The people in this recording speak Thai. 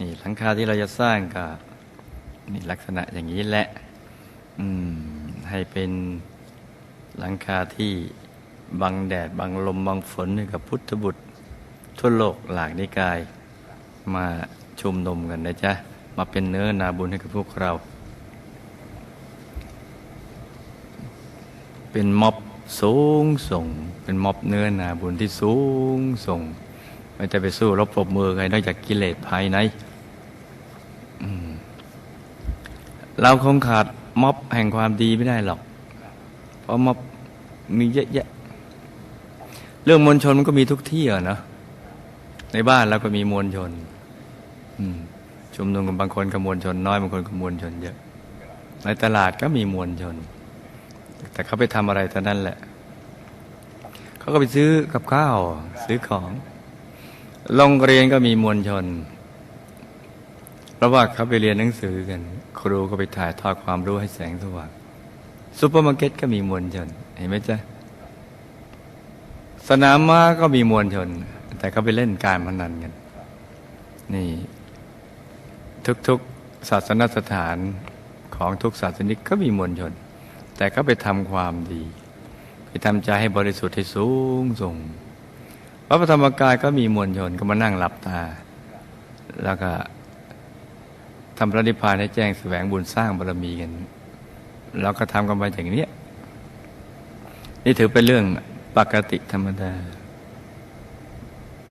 นี่หลังคาที่เราจะสร้างก็นี่ลักษณะอย่างนี้แหละ อืม ให้เป็นหลังคาที่บังแดด บังลม บังฝนให้กับพุทธบุตร ทั่วโลกหลากนิกาย มาชุมนุมกันนะจ๊ะ มาเป็นเนื้อนาบุญให้กับพวกเรา เป็นม็อบสูงส่ง เป็นม็อบเนื้อนาบุญที่สูงส่ง ไม่จะไปสู้รบปรบมือใครนอกจากกิเลสภายในเราคงขาดม็อบแห่งความดีไม่ได้หรอก เพราะม็อบมีเยอะแยะ เรื่องมวลชนมันก็มีทุกที่อะเนาะในบ้านเราก็มีมวลชนชุมนุมกันบางคนก็มวลชน น้อยบางคนก็มวลชนเยอะ ในตลาดก็มีมวลชน แต่เขาไปทำอะไรตอนนั้นแหละ เขาก็ไปซื้อกับข้าว ซื้อของ โรงเรียนก็มีมวลชน เพราะว่าเขาไปเรียนหนังสือกัน ครูก็ไปถ่ายทอดความรู้ให้แสงสว่างซูเปอร์มาร์เก็ตก็มีมวลชน เห็นไหมจ๊ะ สนามม้าก็มีมวลชน แต่เขาไปเล่นการพนันกัน นี่ ทุกๆศาสนสถานของทุกศาสนิกก็มีมวลชน แต่ก็ไปทำความดี ไปทำใจให้บริสุทธิ์ให้สูงส่ง พระธรรมกายก็มีมวลชนก็มานั่งหลับตา แล้วก็ทำพระนิพพานให้แจ้งแสวงบุญสร้างบารมีกันแล้วก็ทำกันไปอย่างนี้นี่ถือเป็นเรื่องปกติธรรมดา